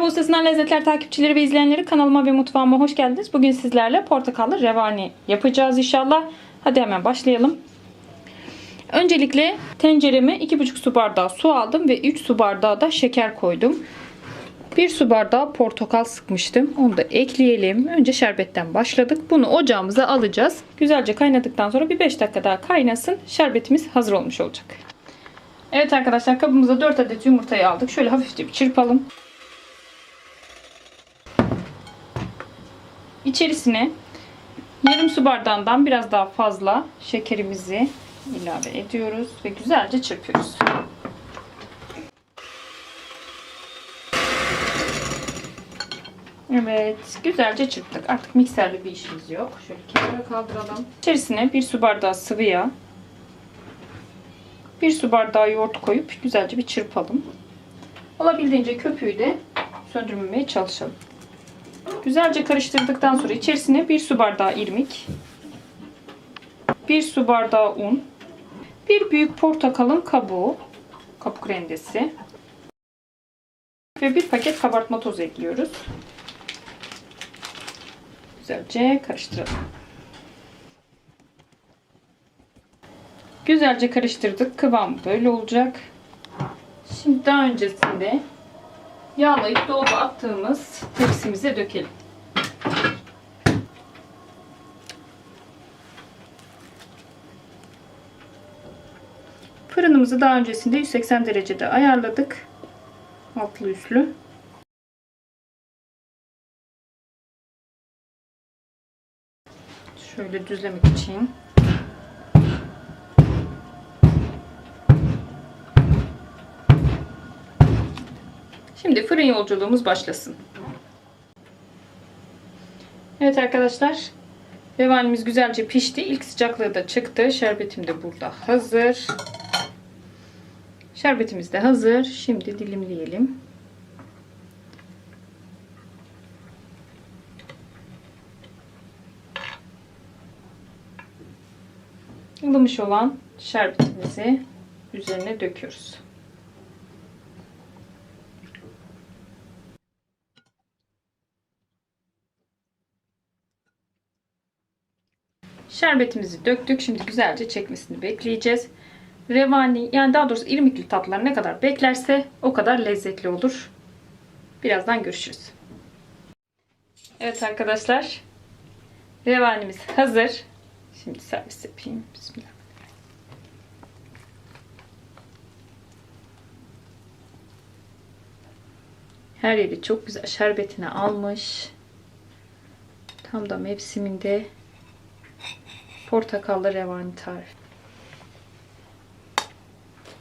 Merhaba Ustasından Lezzetler takipçileri ve izleyenleri kanalıma ve mutfağıma hoş geldiniz. Bugün sizlerle portakallı revani yapacağız inşallah. Hadi hemen başlayalım. Öncelikle tencereme 2,5 su bardağı su aldım ve 3 su bardağı da şeker koydum. 1 su bardağı portakal sıkmıştım. Onu da ekleyelim. Önce şerbetten başladık. Bunu ocağımıza alacağız. Güzelce kaynadıktan sonra bir 5 dakika daha kaynasın. Şerbetimiz hazır olmuş olacak. Evet arkadaşlar kabımıza 4 adet yumurtayı aldık. Şöyle hafifçe bir çırpalım. İçerisine yarım su bardağından biraz daha fazla şekerimizi ilave ediyoruz ve güzelce çırpıyoruz. Evet, güzelce çırptık. Artık mikserli bir işimiz yok. Şöyle kenara kaldıralım. İçerisine bir su bardağı sıvı yağ, bir su bardağı yoğurt koyup güzelce bir çırpalım. Olabildiğince köpüğü de söndürmemeye çalışalım. Güzelce karıştırdıktan sonra içerisine bir su bardağı irmik, bir su bardağı un, bir büyük portakalın kabuğu, kabuk rendesi ve bir paket kabartma tozu ekliyoruz. Güzelce karıştıralım. Güzelce karıştırdık. Kıvam böyle olacak. Şimdi daha öncesinde yağlayıp dolaba attığımız tepsimize dökelim. Fırınımızı daha öncesinde 180 derecede ayarladık. Altlı üstlü. Şöyle düzlemek için Şimdi fırın yolculuğumuz başlasın. Evet arkadaşlar. Revanimiz güzelce pişti. İlk sıcaklığı da çıktı. Şerbetim de burada hazır. Şerbetimiz de hazır. Şimdi dilimleyelim. ılımış olan şerbetimizi üzerine döküyoruz. Şerbetimizi döktük. Şimdi güzelce çekmesini bekleyeceğiz. Revani yani daha doğrusu irmikli tatlılar ne kadar beklerse o kadar lezzetli olur. Birazdan görüşürüz. Evet arkadaşlar. Revanimiz hazır. Şimdi servis yapayım. Bismillah. Her yeri çok güzel şerbetini almış. Tam da mevsiminde portakallı revani tarifi.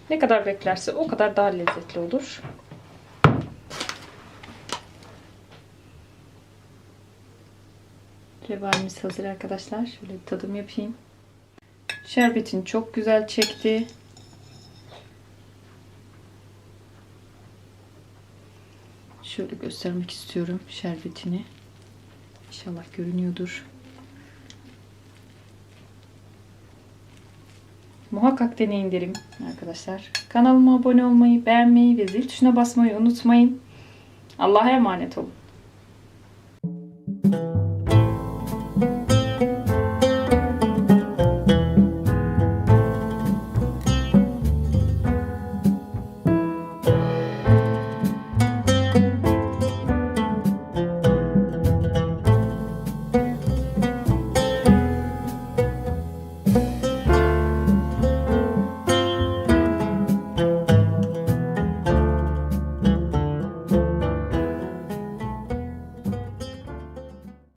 Ne kadar beklerse o kadar daha lezzetli olur. Revanimiz hazır arkadaşlar. Şöyle tadım yapayım. Şerbetin çok güzel çekti. Şöyle göstermek istiyorum şerbetini. İnşallah görünüyordur. Muhakkak deneyin derim arkadaşlar. Kanalıma abone olmayı, beğenmeyi ve zil tuşuna basmayı unutmayın. Allah'a emanet olun.